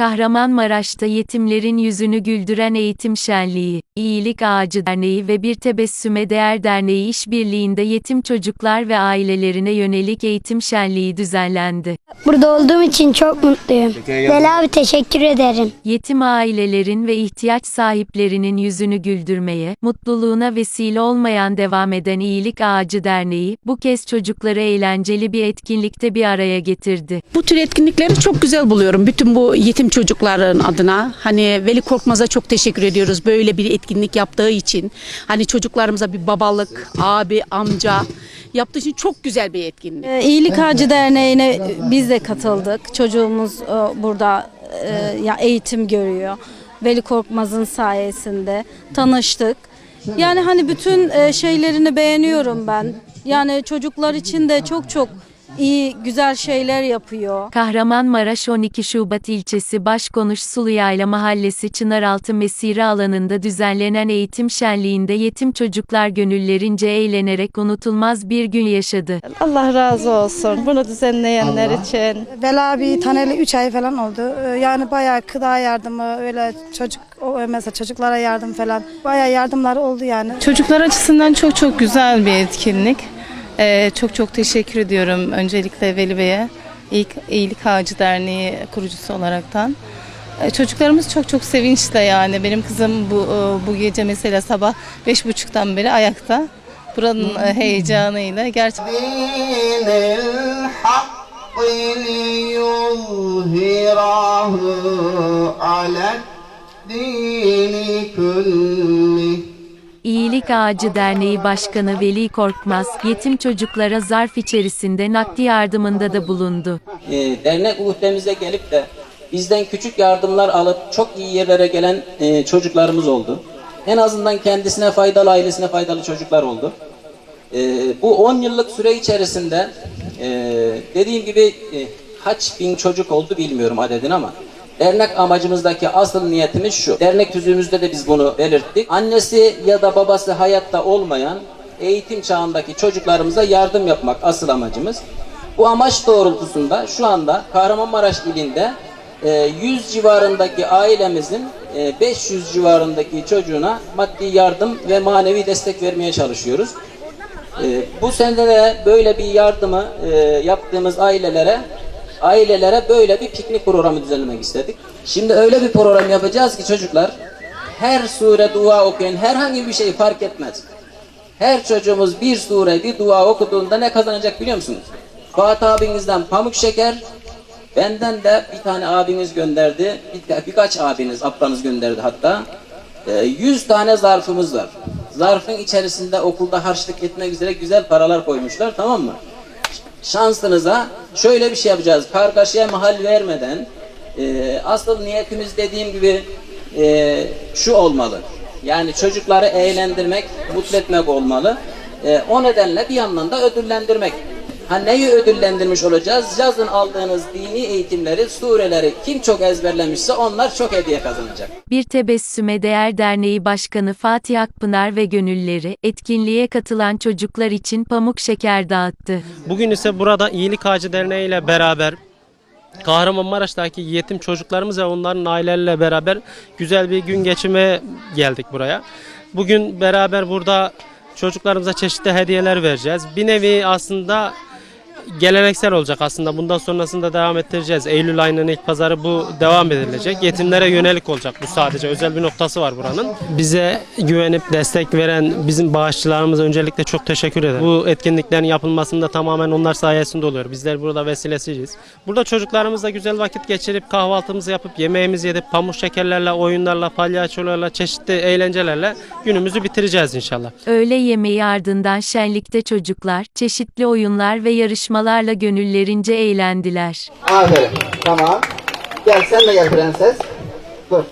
Kahramanmaraş'ta yetimlerin yüzünü güldüren eğitim şenliği, İyilik Ağacı Derneği ve Bir Tebessüme Değer Derneği işbirliğinde yetim çocuklar ve ailelerine yönelik eğitim şenliği düzenlendi. Burada olduğum için çok mutluyum. Veli abi teşekkür ederim. Yetim ailelerin ve ihtiyaç sahiplerinin yüzünü güldürmeye, mutluluğuna vesile olmayan devam eden İyilik Ağacı Derneği, bu kez çocukları eğlenceli bir etkinlikte bir araya getirdi. Bu tür etkinlikleri çok güzel buluyorum. Bütün bu yetim çocukların adına. Hani Veli Korkmaz'a çok teşekkür ediyoruz böyle bir etkinlik yaptığı için. Hani çocuklarımıza bir babalık, abi, amca yaptığı için çok güzel bir etkinlik. Ee, İyilik Ağacı Derneği'ne biz de katıldık. Çocuğumuz e, burada e, ya eğitim görüyor. Veli Korkmaz'ın sayesinde tanıştık. Yani hani bütün e, şeylerini beğeniyorum ben. Yani çocuklar için de çok çok iyi, güzel şeyler yapıyor. Kahramanmaraş 12 Şubat ilçesi Başkonuş Suluyayla Mahallesi Çınaraltı Mesire alanında düzenlenen eğitim şenliğinde yetim çocuklar gönüllerince eğlenerek unutulmaz bir gün yaşadı. Allah razı olsun bunu düzenleyenler için. Bela abi taneli 3 ay falan oldu. Ee, Yani bayağı gıda yardımı, öyle çocuk o mesela çocuklara yardım falan bayağı yardımları oldu yani. Çocuklar açısından çok çok güzel bir etkinlik. Ee, çok çok teşekkür ediyorum öncelikle Veli Bey'e. İlk İyilik Ağacı Derneği kurucusu olaraktan. Ee, Çocuklarımız çok çok sevinçle yani. Benim kızım bu e, bu gece mesela sabah beş buçuktan beri ayakta. Buranın e, heyecanıyla gerçekten İyilik Ağacı Derneği Başkanı Veli Korkmaz, yetim çocuklara zarf içerisinde nakdi yardımında da bulundu. e, dernek uhdemize gelip de bizden küçük yardımlar alıp çok iyi yerlere gelen e, çocuklarımız oldu. En azından kendisine faydalı, ailesine faydalı çocuklar oldu. E, bu 10 yıllık süre içerisinde e, dediğim gibi e, kaç bin çocuk oldu bilmiyorum adedini ama dernek amacımızdaki asıl niyetimiz şu. Dernek tüzüğümüzde de biz bunu belirttik. Annesi ya da babası hayatta olmayan eğitim çağındaki çocuklarımıza yardım yapmak asıl amacımız. Bu amaç doğrultusunda şu anda Kahramanmaraş ilinde e, 100 civarındaki ailemizin e, 500 civarındaki çocuğuna maddi yardım ve manevi destek vermeye çalışıyoruz. E, Bu sene de böyle bir yardımı e, yaptığımız ailelere ailelere böyle bir piknik programı düzenlemek istedik. Şimdi öyle bir program yapacağız ki çocuklar her sure dua okuyun herhangi bir şey fark etmez. Her çocuğumuz bir sure, bir dua okuduğunda ne kazanacak biliyor musunuz? Fuat abinizden pamuk şeker, benden de bir tane abiniz gönderdi, bir, birkaç abiniz, ablanız gönderdi hatta. Ee, 100 tane zarfımız var. Zarfın içerisinde okulda harçlık etmek üzere güzel paralar koymuşlar, tamam mı? Şansınıza şöyle bir şey yapacağız. Kargaşaya mahal vermeden, e, asıl niyetimiz dediğim gibi e, şu olmalı. Yani çocukları eğlendirmek, mutlu etmek olmalı. E, o nedenle bir yandan da ödüllendirmek. Ha neyi ödüllendirmiş olacağız? Yazın aldığınız dini eğitimleri, sureleri kim çok ezberlemişse onlar çok hediye kazanacak. Bir Tebessüme Değer Derneği Başkanı Fatih Akpınar ve gönülleri, etkinliğe katılan çocuklar için pamuk şeker dağıttı. Bugün ise burada İyilik Ağacı Derneği ile beraber Kahramanmaraş'taki yetim çocuklarımız ve onların aileleriyle beraber güzel bir gün geçirmeye geldik buraya. Bugün beraber burada çocuklarımıza çeşitli hediyeler vereceğiz. Bir nevi aslında geleneksel olacak aslında. Bundan sonrasında devam ettireceğiz. Eylül ayının ilk pazarı bu devam edilecek. Yetimlere yönelik olacak bu sadece. Özel bir noktası var buranın. Bize güvenip destek veren bizim bağışçılarımıza öncelikle çok teşekkür ederim. Bu etkinliklerin yapılmasında tamamen onlar sayesinde oluyor. Bizler burada vesilesiyiz. Burada çocuklarımızla güzel vakit geçirip kahvaltımızı yapıp yemeğimizi yedip pamuk şekerlerle, oyunlarla, palyaçolarla, çeşitli eğlencelerle günümüzü bitireceğiz inşallah. Öğle yemeği ardından şenlikte çocuklar, çeşitli oyunlar ve yarışmalarla gönüllerince eğlendiler. Aferin. Tamam. Gel sen de gel prenses. Dur.